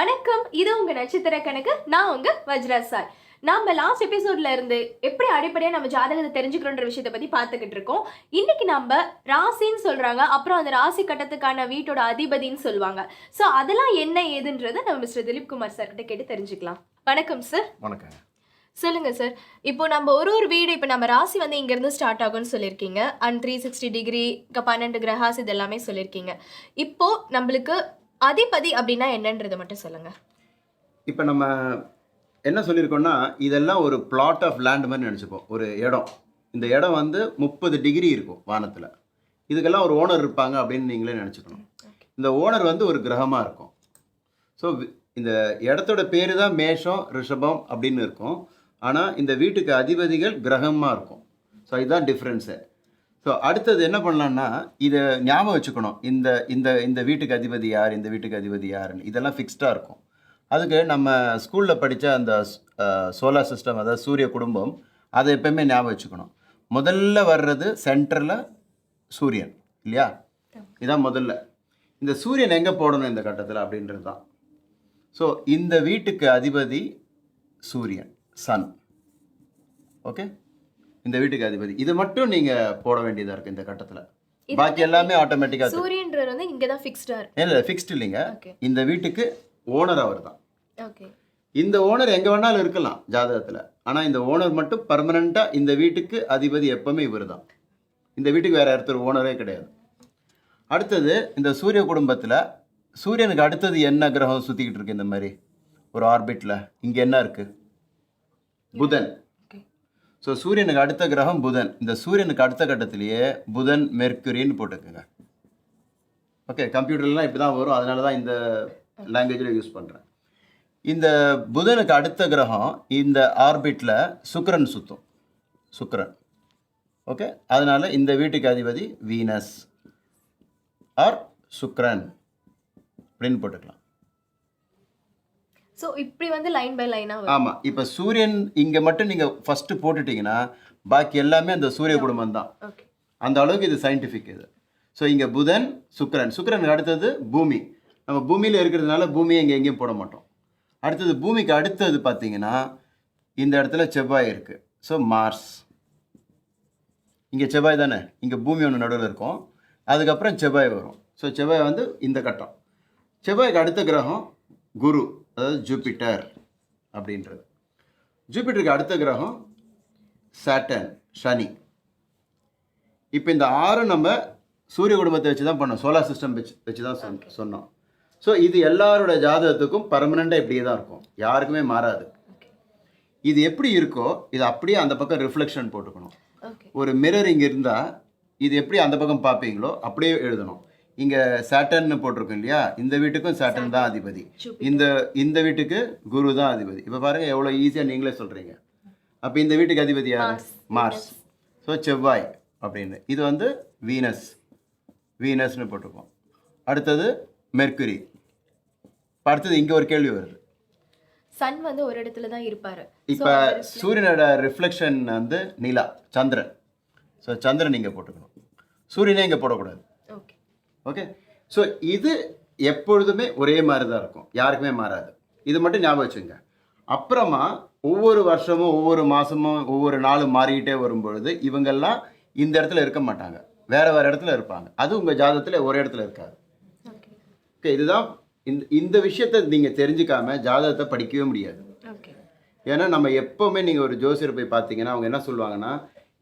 வணக்கம். இது உங்க நட்சத்திர கணக்கு. நான் உங்க வஜ்ரா சார் நாம லாஸ்ட் எபிசோட்ல இருந்து எப்படி அடிப்படையா நம்ம ஜாதகத்தை தெரிஞ்சுக்கிறோன்ற விஷயத்தை பத்தி பார்த்துக்கிட்டு இருக்கோம். இன்னைக்கு நம்ம ராசின்னு சொல்றாங்க. அப்புறம் அந்த ராசி கட்டத்துக்கான வீட்டோட அதிபதின்னு சொல்லுவாங்க. ஸோ அதெல்லாம் என்ன ஏதுன்றதை நம்ம மிஸ்டர் திலீப் குமார் சார் கிட்ட கேட்டு தெரிஞ்சுக்கலாம். வணக்கம் சார் வணக்கம் சொல்லுங்க சார் இப்போ நம்ம ஒரு ஒரு வீடு இப்போ நம்ம ராசி வந்து இங்கேருந்து ஸ்டார்ட் ஆகும்னு சொல்லியிருக்கீங்க. அண்ட் த்ரீ சிக்ஸ்டி டிகிரி பன்னெண்டு கிரகாஸ் இது எல்லாமே சொல்லியிருக்கீங்க. இப்போ நம்மளுக்கு அதிபதி அப்படின்னா என்னன்றதை மட்டும் சொல்லுங்க. இப்போ நம்ம என்ன சொல்லியிருக்கோம்னா இதெல்லாம் ஒரு பிளாட் ஆஃப் லேண்ட் மாதிரி நினச்சிப்போம். ஒரு இடம். இந்த இடம் வந்து முப்பது டிகிரி இருக்கும் வானத்தில். இதுக்கெல்லாம் ஒரு ஓனர் இருப்பாங்க அப்படின்னு நீங்களே நினச்சிக்கணும். இந்த ஓனர் வந்து ஒரு கிரகமாக இருக்கும். ஸோ இந்த இடத்தோட பேர் தான் மேஷம் ரிஷபம் அப்படின்னு இருக்கும். ஆனால் இந்த வீட்டுக்கு அதிபதிகள் கிரகமாக இருக்கும். ஸோ இதுதான் டிஃப்ரென்ஸு ஸோ அடுத்தது என்ன பண்ணலான்னா இதை ஞாபகம் வச்சுக்கணும். இந்த இந்த இந்த வீட்டுக்கு அதிபதி யார் இந்த வீட்டுக்கு அதிபதி யாருன்னு. இதெல்லாம் ஃபிக்ஸ்டாக இருக்கும். அதுக்கு நம்ம ஸ்கூலில் படித்த அந்த சோலார் சிஸ்டம் அதாவது சூரிய குடும்பம் அதை எப்பயுமே ஞாபகம் வச்சுக்கணும். முதல்ல வர்றது சென்டரில் சூரியன் இல்லையா? இதான் முதல்ல. இந்த சூரியன் எங்கே போடணும் இந்த கட்டத்தில் அப்படின்றது தான். ஸோ இந்த வீட்டுக்கு அதிபதி சூரியன் சன். ஓகே இந்த வீட்டுக்கு அதிபதி. இது மட்டும் நீங்கள் போட வேண்டியதாக இருக்குது இந்த கட்டத்தில். பாக்கி எல்லாமே ஆட்டோமேட்டிக்காக சூரியன்றது வந்து இங்கே தான் ஃபிக்ஸ்டாக இருக்கு. இல்லை ஃபிக்ஸ்டு இல்லைங்க. இந்த வீட்டுக்கு ஓனர் அவர் தான் ஓகே இந்த ஓனர் எங்கே வேணாலும் இருக்கலாம் ஜாதகத்தில். ஆனால் இந்த ஓனர் மட்டும் பர்மனெண்ட்டாக இந்த வீட்டுக்கு அதிபதி எப்பவுமே இவர் தான் இந்த வீட்டுக்கு வேற ஒருத்தர் ஓனரே கிடையாது. அடுத்தது இந்த சூரிய குடும்பத்தில் சூரியனுக்கு அடுத்தது என்ன கிரகம் சுற்றிக்கிட்டு இருக்கு இந்த மாதிரி? ஒரு ஆர்பிட்டில் இங்கே என்ன இருக்குது புதன். ஸோ சூரியனுக்கு அடுத்த கிரகம் புதன். இந்த சூரியனுக்கு அடுத்த கட்டத்திலேயே புதன் மெர்க்குரின்னு போட்டுக்கோங்க. ஓகே கம்ப்யூட்டர்லாம் இப்படி தான் வரும். அதனால தான் இந்த லாங்குவேஜில் யூஸ் பண்ணுறேன் இந்த புதனுக்கு அடுத்த கிரகம் இந்த ஆர்பிட்டில் சுக்கரன் சுற்றும் சுக்கரன். ஓகே அதனால் இந்த வீட்டுக்கு அதிபதி வீனஸ். ஆர் சுக்ரன் அப்படின்னு போட்டுக்கலாம். ஸோ இப்படி வந்து லைன் பை லைனாக ஆமாம் இப்போ சூரியன் இங்கே மட்டும் நீங்கள் ஃபஸ்ட்டு போட்டுட்டீங்கன்னா பாக்கி எல்லாமே அந்த சூரிய குடும்பம் தான். ஓகே அந்த அளவுக்கு இது சயின்டிஃபிக் இது. ஸோ இங்கே புதன் சுக்கிரன். சுக்கிரனுக்கு அடுத்தது பூமி. நம்ம பூமியில் இருக்கிறதுனால பூமியை இங்கே எங்கேயும் போட மாட்டோம். அடுத்தது பூமிக்கு அடுத்தது பார்த்தீங்கன்னா இந்த இடத்துல செவ்வாய் இருக்குது ஸோ மார்ஸ் இங்கே செவ்வாய் தானே? இங்கே பூமி ஒன்று நடுவில் இருக்கும். அதுக்கப்புறம் செவ்வாய் வரும். ஸோ செவ்வாய் வந்து இந்த கட்டம். செவ்வாய்க்கு அடுத்த கிரகம் குரு. அதாவது ஜூபிட்டர் அப்படின்றது. ஜூபிட்டருக்கு அடுத்த கிரகம் சாட்டன் சனி. இப்போ இந்த ஆறும் நம்ம சூரிய குடும்பத்தை வச்சு தான் பண்ணோம். சோலார் சிஸ்டம் வச்சு வச்சு தான் சொன் சொன்னோம். ஸோ இது எல்லாரோட ஜாதகத்துக்கும் பர்மனெண்ட்டாக இப்படியே தான் இருக்கும். யாருக்குமே மாறாது. இது எப்படி இருக்கோ இது அப்படியே அந்த பக்கம் ரிஃப்ளெக்ஷன் போட்டுக்கணும். ஒரு மிரர் இங்கே இருந்தால் இது எப்படி அந்த பக்கம் பார்ப்பீங்களோ அப்படியே எழுதணும். இங்கே சாட்டர்ன்னு போட்டிருக்கோம் இல்லையா? இந்த வீட்டுக்கும் சாட்டர்ன் தான் அதிபதி. இந்த இந்த வீட்டுக்கு குரு தான் அதிபதி. இப்போ பாருங்க எவ்வளோ ஈஸியாக நீங்களே சொல்கிறீங்க அப்போ இந்த வீட்டுக்கு அதிபதி யார்? Mars. மார்ஸ் ஸோ செவ்வாய் அப்படின்னு. இது வந்து வீனஸ் வீனஸ்னு போட்டிருக்கோம். அடுத்தது மெர்க்குரி அடுத்தது இங்கே ஒரு கேள்வி வருது. சன் வந்து ஒரு இடத்துல தான் இருப்பாரு. இப்போ சூரியனோட ரிஃப்ளெக்ஷன் வந்து நிலா சந்திரன். ஸோ சந்திரன் இங்கே போட்டுக்கணும். சூரியனே இங்கே போடக்கூடாது. ஓகே ஸோ இது எப்பொழுதுமே ஒரே மாதிரி தான் இருக்கும். யாருக்குமே மாறாது. இது மட்டும் ஞாபகம் வச்சுங்க அப்புறமா ஒவ்வொரு வருஷமும் ஒவ்வொரு மாதமும் ஒவ்வொரு நாளும் மாறிக்கிட்டே வரும்பொழுது இவங்கெல்லாம் இந்த இடத்துல இருக்க மாட்டாங்க. வேற வேற இடத்துல இருப்பாங்க. அது உங்கள் ஜாதகத்தில் ஒரு இடத்துல இருக்காது. ஓகே இதுதான் இந்த இந்த விஷயத்தை நீங்கள் தெரிஞ்சுக்காம ஜாதகத்தை படிக்கவே முடியாது. ஓகே ஏன்னா நம்ம எப்போவுமே நீங்கள் ஒரு ஜோசியர் போய் பார்த்தீங்கன்னா அவங்க என்ன சொல்லுவாங்கன்னா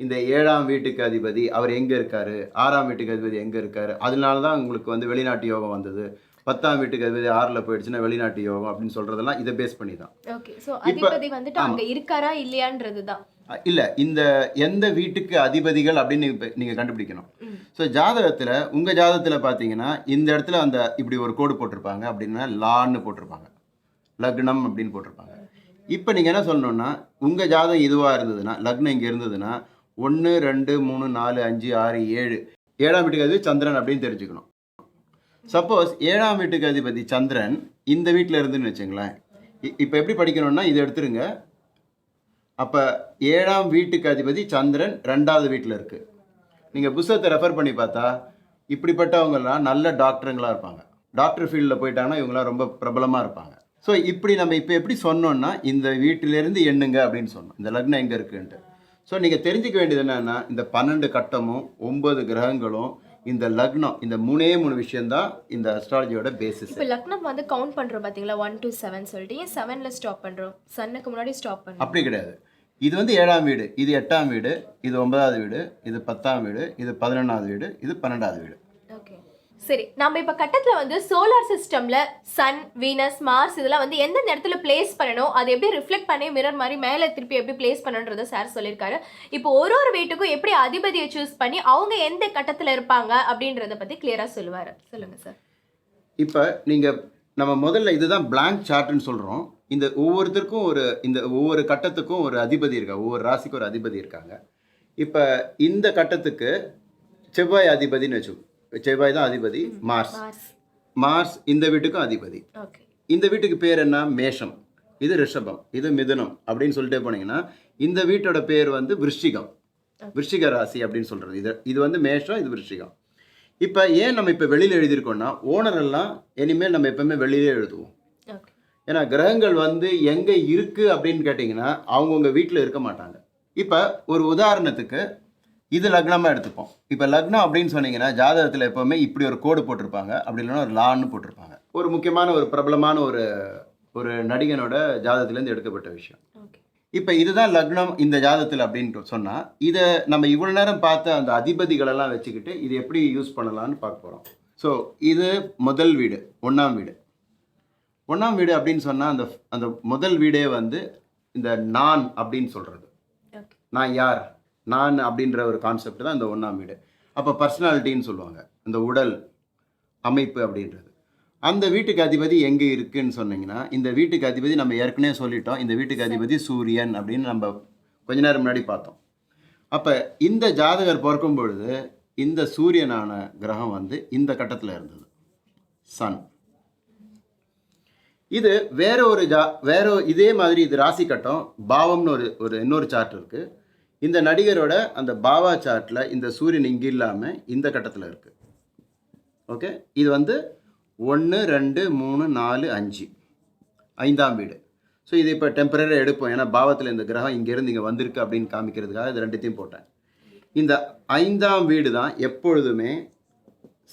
இந்த ஏழாம் வீட்டுக்கு அதிபதி அவர் எங்கே இருக்காரு? ஆறாம் வீட்டுக்கு அதிபதி எங்கே இருக்காரு? அதனால தான் உங்களுக்கு வந்து வெளிநாட்டு யோகம் வந்தது. பத்தாம் வீட்டுக்கு அதிபதி ஆறில் போயிடுச்சுன்னா வெளிநாட்டு யோகம் அப்படின்னு சொல்கிறதெல்லாம் இதை பேஸ் பண்ணி தான் ஓகே ஸோ அதிபதி வந்துட்டு அங்க இருக்காரா இல்லையான்றது தான் இல்லை இந்த எந்த வீட்டுக்கு அதிபதிகள் அப்படின்னு இப்போ நீங்கள் கண்டுபிடிக்கணும். ஸோ ஜாதகத்தில் உங்கள் ஜாதகத்தில் பார்த்தீங்கன்னா இந்த இடத்துல அந்த இப்படி ஒரு கோடு போட்டிருப்பாங்க அப்படின்னா லான்னு போட்டிருப்பாங்க. லக்னம் அப்படின்னு போட்டிருப்பாங்க. இப்போ நீங்கள் என்ன சொல்லணும்னா உங்கள் ஜாதகம் இதுவாக இருந்ததுன்னா லக்னம் இங்கே இருந்ததுன்னா ஒன்று ரெண்டு மூணு நாலு அஞ்சு ஆறு ஏழு. ஏழாம் வீட்டுக்கு அதிபதி சந்திரன் அப்படின்னு தெரிஞ்சுக்கணும். சப்போஸ் ஏழாம் வீட்டுக்கு அதிபதி சந்திரன் இந்த வீட்டில் இருந்துன்னு வச்சுங்களேன். இப்போ எப்படி படிக்கணும்னா இதை எடுத்துருங்க. அப்போ ஏழாம் வீட்டுக்கு அதிபதி சந்திரன் ரெண்டாவது வீட்டில் இருக்குது நீங்கள் புஸ்தகத்தை ரெஃபர் பண்ணி பார்த்தா இப்படிப்பட்டவங்கெல்லாம் நல்ல டாக்டருங்களாக இருப்பாங்க. டாக்டர் ஃபீல்டில் போயிட்டாங்கன்னா இவங்களாம் ரொம்ப பிரபலமாக இருப்பாங்க. ஸோ இப்படி நம்ம இப்போ எப்படி சொன்னோம்னா இந்த வீட்டிலேருந்து எண்ணுங்க அப்படின்னு சொன்னோம். இந்த லக்னம் எங்கே இருக்குன்ட்டு. ஸோ நீங்கள் தெரிஞ்சுக்க வேண்டியது என்னன்னா இந்த பன்னெண்டு கட்டமும் ஒன்பது கிரகங்களும் இந்த லக்னம் இந்த மூணே மூணு விஷயம்தான் இந்த அஸ்ட்ராலஜியோட பேசிஸ் இப்போ லக்னம் வந்து கவுண்ட் பண்றோம் பாத்தீங்களா? ஒன் டு செவன் சொல்லிட்டு. ஏன் செவன்ல ஸ்டாப் பண்றோம்? சன்னுக்கு முன்னாடி ஸ்டாப் பண்றோம். அப்படி கிடையாது. இது வந்து ஏழாம் வீடு. இது எட்டாம் வீடு. இது ஒன்பதாவது வீடு. இது பத்தாம் வீடு. இது பதினொன்றாவது வீடு. இது பன்னெண்டாவது வீடு. சரி நம்ம இப்ப கட்டத்துல வந்து சோலார் சிஸ்டம்ல சன் வீனஸ் மார்ஸ் இதெல்லாம் வந்து எந்தெந்த இடத்துல பிளேஸ் பண்ணணும் அதை எப்படி ரிஃப்ளெக்ட் பண்ணி மிரர் மாதிரி மேலே திருப்பி எப்படி பிளேஸ் பண்ணணுன்றத சார் சொல்லியிருக்காரு. இப்போ ஒரு ஒரு வீட்டுக்கும் எப்படி அதிபதியை சூஸ் பண்ணி அவங்க எந்த கட்டத்துல இருப்பாங்க அப்படின்றத பத்தி கிளியரா சொல்லுவாரு. சொல்லுங்க சார் இப்போ நீங்கள் நம்ம முதல்ல இதுதான் பிளாங்க் சார்ட்னு சொல்கிறோம் இந்த ஒவ்வொருத்தருக்கும் ஒரு இந்த ஒவ்வொரு கட்டத்துக்கும் ஒரு அதிபதி இருக்காங்க ஒவ்வொரு ராசிக்கும் ஒரு அதிபதி இருக்காங்க. இப்போ இந்த கட்டத்துக்கு செவ்வாய் அதிபதினு வச்சுக்கோங்க செவ்வாய் தான் அதிபதி மார்ஸ். மார்ஸ். இந்த வீட்டுக்கும் அதிபதி. இந்த வீட்டுக்கு பேர் என்ன? மேஷம். இது ரிஷபம் இது மிதுனம் அப்படின்னு சொல்லிட்டே போனீங்கன்னா இந்த வீட்டோட பேர் வந்து விருஷிகம் விருஷிக ராசி அப்படின்னு சொல்கிறது இது இது வந்து மேஷம் இது விருஷிகம் இப்போ ஏன் நம்ம இப்போ வெளியில் எழுதியிருக்கோம்னா ஓனர் எல்லாம் இனிமேல் நம்ம எப்பவுமே வெளியிலே எழுதுவோம். ஏன்னா கிரகங்கள் வந்து எங்கே இருக்குது அப்படின்னு கேட்டிங்கன்னா அவங்கவுங்க வீட்டில் இருக்க மாட்டாங்க. இப்போ ஒரு உதாரணத்துக்கு இது லக்னமாக எடுத்துப்போம். இப்போ லக்னம் அப்படின்னு சொன்னீங்கன்னா ஜாதகத்தில் எப்போவுமே இப்படி ஒரு கோடு போட்டிருப்பாங்க. அப்படி இல்லைன்னா ஒரு லான்னு போட்டிருப்பாங்க. ஒரு முக்கியமான ஒரு பிரபலமான ஒரு ஒரு நடிகனோட ஜாதகத்துலேருந்து எடுக்கப்பட்ட விஷயம். இப்போ இதுதான் லக்னம் இந்த ஜாதகத்தில் அப்படின்னு சொன்னால் இதை நம்ம இவ்வளோ நேரம் பார்த்த அந்த அதிபதிகளெல்லாம் வச்சுக்கிட்டு இது எப்படி யூஸ் பண்ணலாம்னு பார்க்க போகிறோம் ஸோ இது முதல் வீடு ஒன்றாம் வீடு. ஒன்றாம் வீடு அப்படின்னு சொன்னால் அந்த அந்த முதல் வீடே வந்து இந்த நான் அப்படின்னு சொல்கிறது நான் யார்? நான் அப்படின்ற ஒரு கான்செப்ட் தான் இந்த ஒன்றாம் வீடு. அப்போ பர்சனாலிட்டின்னு சொல்லுவாங்க. இந்த உடல் அமைப்பு அப்படின்றது. அந்த வீட்டுக்கு அதிபதி எங்கே இருக்குன்னு சொன்னீங்கன்னா இந்த வீட்டுக்கு அதிபதி நம்ம ஏற்கனவே சொல்லிட்டோம். இந்த வீட்டுக்கு அதிபதி சூரியன் அப்படின்னு நம்ம கொஞ்ச நேரம் முன்னாடி பார்த்தோம். அப்போ இந்த ஜாதகர் பிறக்கும் பொழுது இந்த சூரியனான கிரகம் வந்து இந்த கட்டத்தில் இருந்தது. சன் இது வேற ஒரு ஜா வேற இதே மாதிரி இது ராசி கட்டம். பாவம்னு ஒரு ஒரு இன்னொரு சார்ட் இருக்கு. இந்த நடிகரோட அந்த பாவா சார்ட்டில் இந்த சூரியன் இங்கே இல்லாமல் இந்த கட்டத்தில் இருக்கு. ஓகே இது வந்து ஒன்று ரெண்டு மூணு நாலு அஞ்சு. ஐந்தாம் வீடு. ஸோ இது இப்போ டெம்பரரியாக எடுப்போம். ஏன்னா பாவத்தில் இந்த கிரகம் இங்கேருந்து இங்கே வந்திருக்கு அப்படின்னு காமிக்கிறதுக்காக இது ரெண்டுத்தையும் போட்டேன். இந்த ஐந்தாம் வீடு தான் எப்பொழுதுமே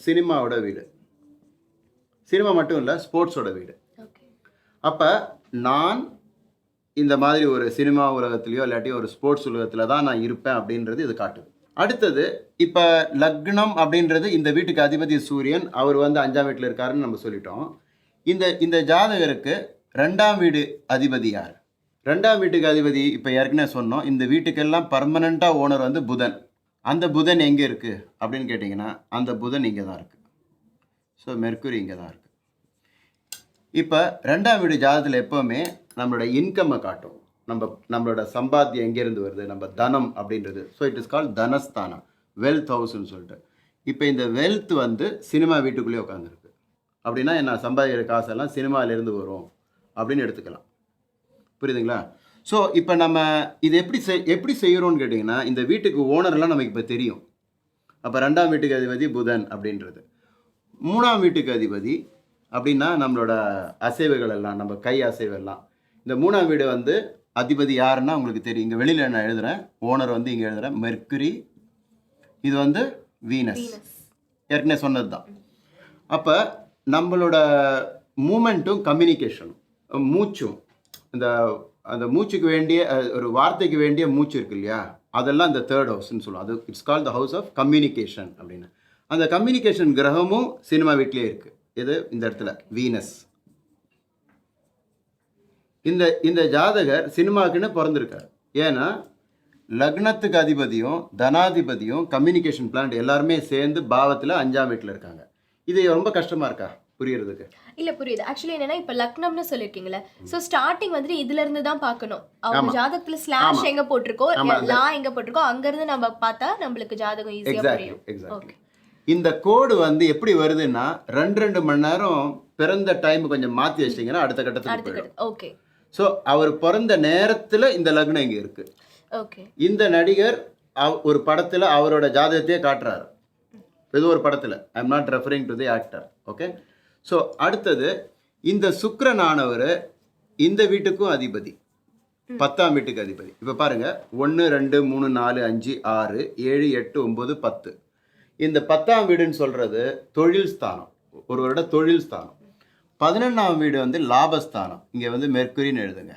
சினிமாவோட வீடு. சினிமா மட்டும் இல்லை ஸ்போர்ட்ஸோட வீடு. அப்போ நான் இந்த மாதிரி ஒரு சினிமா உலகத்துலேயோ இல்லாட்டி ஒரு ஸ்போர்ட்ஸ் உலகத்தில் தான் நான் இருப்பேன் அப்படின்றது இது காட்டுது. அடுத்தது இப்போ லக்னம் அப்படின்றது இந்த வீட்டுக்கு அதிபதி சூரியன் அவர் வந்து அஞ்சாம் வீட்டில் இருக்காருன்னு நம்ம சொல்லிட்டோம். இந்த இந்த ஜாதகருக்கு ரெண்டாம் வீடு அதிபதி யார்? ரெண்டாம் வீட்டுக்கு அதிபதி இப்போ ஏற்கனவே சொன்னோம் இந்த வீட்டுக்கெல்லாம் பர்மனண்ட்டாக ஓனர் வந்து புதன். அந்த புதன் எங்கே இருக்குது அப்படின்னு கேட்டிங்கன்னா அந்த புதன் இங்கே தான் இருக்குது ஸோ மெர்க்குரி இங்கே தான் இருக்குது இப்போ ரெண்டாம் வீடு ஜாதகத்தில் எப்போவுமே நம்மளோட இன்கம்மை காட்டும். நம்ம நம்மளோட சம்பாத்தியம் எங்கேருந்து வருது? நம்ம தனம் அப்படின்றது. ஸோ இட் இஸ் கால் தனஸ்தானம். வெல்த் ஹவுஸ்னு சொல்லிட்டு. இப்போ இந்த வெல்த் வந்து சினிமா வீட்டுக்குள்ளேயே உட்காந்துருக்கு அப்படின்னா நான் சம்பாதிக்கிற காசெல்லாம் சினிமாவிலேருந்து வரும் அப்படின்னு எடுத்துக்கலாம். புரியுதுங்களா? ஸோ இப்போ நம்ம இது எப்படி செய் எப்படி செய்கிறோம்னு கேட்டிங்கன்னா இந்த வீட்டுக்கு ஓனர்லாம் நமக்கு இப்போ தெரியும். அப்போ ரெண்டாம் வீட்டுக்கு அதிபதி புதன் அப்படின்றது. மூணாம் வீட்டுக்கு அதிபதி அப்படின்னா நம்மளோட அசைவுகள் எல்லாம் நம்ம கை அசைவெல்லாம் இந்த மூணாம் வீடு வந்து அதிபதி யாருன்னா உங்களுக்கு தெரியும். இங்கே வெளியில் நான் எழுதுகிறேன் ஓனர் வந்து இங்கே எழுதுகிறேன் மெர்க்குரி இது வந்து வீனஸ் ஏற்கனவே சொன்னது தான் அப்போ நம்மளோட மூமெண்ட்டும் கம்யூனிகேஷனும் மூச்சும். இந்த அந்த மூச்சுக்கு வேண்டிய ஒரு வார்த்தைக்கு வேண்டிய மூச்சு இருக்கு இல்லையா? அதெல்லாம் இந்த தேர்ட் ஹவுஸ்னு சொல்லுவோம். அது it's call the house of communication அப்படின்னு. அந்த கம்யூனிகேஷன் கிரகமும் சினிமா வீட்லேயே இருக்குது இது இந்த இடத்துல. வீனஸ் இந்த இந்த ஜாதகர் சினிமாக்குன்னு பிறந்திருக்கார். ஏன்னா லக்னத்துக்கு அதிபதியும் தனாதிபதியும் கம்யூனிகேஷன் பிளான்ட் எல்லாருமே சேர்ந்து பாவத்தில் அஞ்சாம் வீட்டில் இருக்காங்க. இது ரொம்ப கஷ்டமாக இருக்கா? புரியறதுக்கு. இல்ல புரியுது. ஆக்சுவலி என்னன்னா இப்ப லக்னம்னு சொல்லிருக்கீங்கல்ல. சோ ஸ்டார்டிங் வந்துட்டு இதுல இருந்து தான் பார்க்கணும். அவங்க. ஜாதகத்துல ஸ்லாஷ். எங்க போட்டிருக்கோ லா எங்க போட்டிருக்கோ அங்க இருந்து நம்ம பார்த்தா நம்மளுக்கு ஜாதகம் ஈஸியா புரியும். இந்த கோடு வந்து எப்படி வருதுன்னா ரெண்டு ரெண்டு மணி நேரம் பிறந்த டைம் கொஞ்சம் மாற்றி வச்சிட்டிங்கன்னா அடுத்த கட்டத்துக்கு ஓகே ஸோ அவர் பிறந்த நேரத்தில் இந்த லக்னம் இங்கே இருக்குது ஓகே இந்த நடிகர் அவ்- ஒரு படத்தில் அவரோட ஜாதகத்தையே காட்டுறாரு. ஏதோ ஒரு படத்தில். I am not referring to the actor okay so அடுத்தது இந்த சுக்கிரனானவர் இந்த வீட்டுக்கும் அதிபதி. பத்தாம் வீட்டுக்கு அதிபதி. இப்போ பாருங்க. ஒன்று ரெண்டு மூணு நாலு அஞ்சு ஆறு ஏழு எட்டு ஒம்பது பத்து. இந்த பத்தாம் வீடுன்னு சொல்றது தொழில் ஸ்தானம். ஒருவரோட தொழில் ஸ்தானம். பதினொன்றாம் வீடு வந்து லாபஸ்தானம். இங்கே வந்து மெர்க்குரின்னு எழுதுங்க.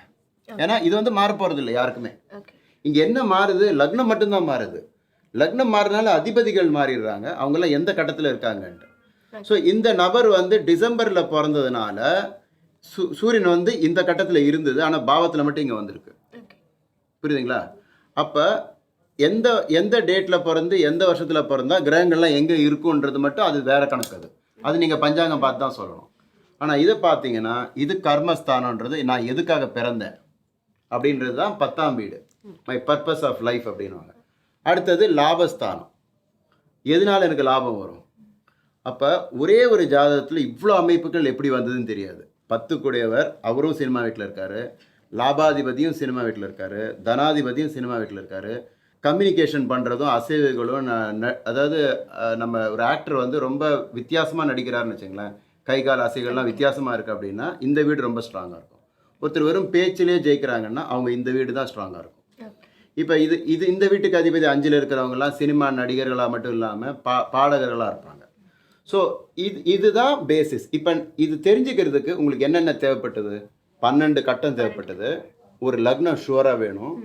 ஏன்னா இது வந்து மாறப்போறது இல்லை யாருக்குமே இங்கே என்ன மாறுது? லக்னம் மட்டும்தான் மாறுது. லக்னம் மாறினால அதிபதிகள் மாறிடுறாங்க. அவங்கெல்லாம் எந்த கட்டத்தில் இருக்காங்கன்ட்டு. ஸோ இந்த நபர் வந்து டிசம்பரில் பிறந்ததுனால சூ சூரியன் வந்து இந்த கட்டத்தில் இருந்தது. ஆனால் பாவத்தில் மட்டும் இங்கே வந்திருக்கு. புரியுதுங்களா? அப்போ எந்த எந்த டேட்டில் பிறந்து எந்த வருஷத்தில் பிறந்தா கிரகங்கள்லாம் எங்கே இருக்குன்றது மட்டும் அது வேற கணக்கு அது. அது நீங்கள் பஞ்சாங்கம் பார்த்து தான் சொல்லணும். ஆனால் இதை பார்த்தீங்கன்னா இது கர்மஸ்தானன்றது நான் எதுக்காக பிறந்தேன்? அப்படின்றது தான் பத்தாம் வீடு. மை பர்பஸ் ஆஃப் லைஃப் அப்படின்னுவாங்க. அடுத்தது லாபஸ்தானம். எதனால எனக்கு லாபம் வரும்? அப்போ ஒரே ஒரு ஜாதகத்தில் இவ்வளோ அமைப்புகள் எப்படி வந்ததுன்னு தெரியாது. பத்து கூடையவர் அவரும் சினிமா வீட்டில் இருக்காரு. லாபாதிபதியும் சினிமா வீட்டில் இருக்காரு. தனாதிபதியும் சினிமா வீட்டில் இருக்காரு. கம்யூனிகேஷன் பண்ணுறதும் அசைவுகளும் ந- ந- அதாவது நம்ம ஒரு ஆக்டர் வந்து ரொம்ப வித்தியாசமாக நடிக்கிறாருன்னு வச்சுங்களேன். கை கால் அசைகள்லாம் வித்தியாசமாக இருக்குது அப்படின்னா இந்த வீடு ரொம்ப ஸ்ட்ராங்காக இருக்கும். ஒருத்தர் வெறும் பேச்சிலே ஜெயிக்கிறாங்கன்னா அவங்க இந்த வீடு தான் ஸ்ட்ராங்காக இருக்கும். இப்போ இது இது இந்த வீட்டுக்கு அதிபதி அஞ்சில் இருக்கிறவங்கலாம் சினிமா நடிகர்களாக மட்டும் இல்லாமல் பா பாடகர்களாக இருப்பாங்க. ஸோ இது இதுதான் பேசிஸ் இப்போ இது தெரிஞ்சுக்கிறதுக்கு உங்களுக்கு என்னென்ன தேவைப்பட்டது? பன்னெண்டு கட்டம் தேவைப்பட்டது. ஒரு லக்னம் ஷுவராக வேணும்.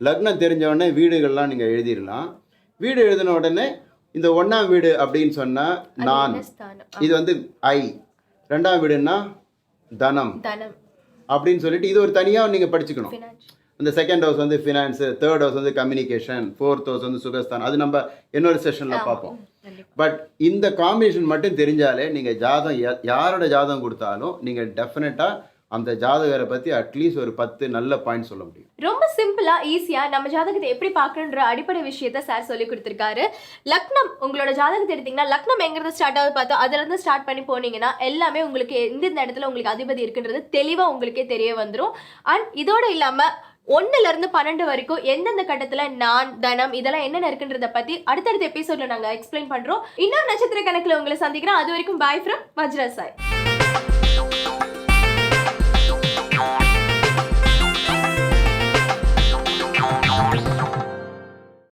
லக்னம் தெரிஞ்ச உடனே வீடுகள்லாம் நீங்கள் எழுதிடலாம். வீடு எழுதின உடனே இந்த ஒன்றாம் வீடு அப்படின்னு சொன்னால் நான். இது வந்து ஐ ரெண்டாம் வீடுன்னா தனம். தனம். அப்படின்னு சொல்லிட்டு இது ஒரு தனியாக நீங்கள் படிச்சுக்கணும். இந்த செகண்ட் ஹவுஸ் வந்து ஃபினான்ஸு தேர்ட் ஹவுஸ் வந்து கம்யூனிகேஷன் ஃபோர்த் ஹவுஸ் வந்து சுகஸ்தான் அது நம்ம இன்னொரு செஷனில் பார்ப்போம். பட் இந்த காம்பினேஷன் மட்டும் தெரிஞ்சாலே நீங்கள் ஜாதகம் யா- யாரோட ஜாதகம் கொடுத்தாலும் நீங்கள் டெஃபினட்டாக அந்த ஜாதகரை பற்றி அட்லீஸ்ட் ஒரு பத்து நல்ல பாயிண்ட் சொல்ல முடியும். ரொம்ப சிம்பிளா ஈஸியா நம்ம ஜாதகத்தை எப்படி பார்க்கணுன்ற அடிப்படை விஷயத்த சார் சொல்லி கொடுத்துருக்காரு. லக்னம் உங்களோட ஜாதகத்தை எடுத்தீங்கன்னா லக்னம் எங்கிறது ஸ்டார்ட் ஆகுது பார்த்தோம் அதுல இருந்து ஸ்டார்ட் பண்ணி போனீங்கன்னா எல்லாமே உங்களுக்கு எந்தெந்த இடத்துல உங்களுக்கு அதிபதி இருக்குன்றது தெளிவா உங்களுக்கே தெரிய வந்துடும் அண்ட் இதோட இல்லாம ஒன்னுல இருந்து பன்னெண்டு வரைக்கும் எந்தெந்த கட்டத்துல நான் தனம் இதெல்லாம் என்னென்ன இருக்குன்றத பத்தி அடுத்தடுத்த எபிசோட்ல நாங்க எக்ஸ்பிளைன் பண்றோம். இன்னொரு நட்சத்திர கணக்குல உங்களை சந்திக்கிறோம். அது வரைக்கும் பாய் ஃப்ரம் வஜ்ரா சாய்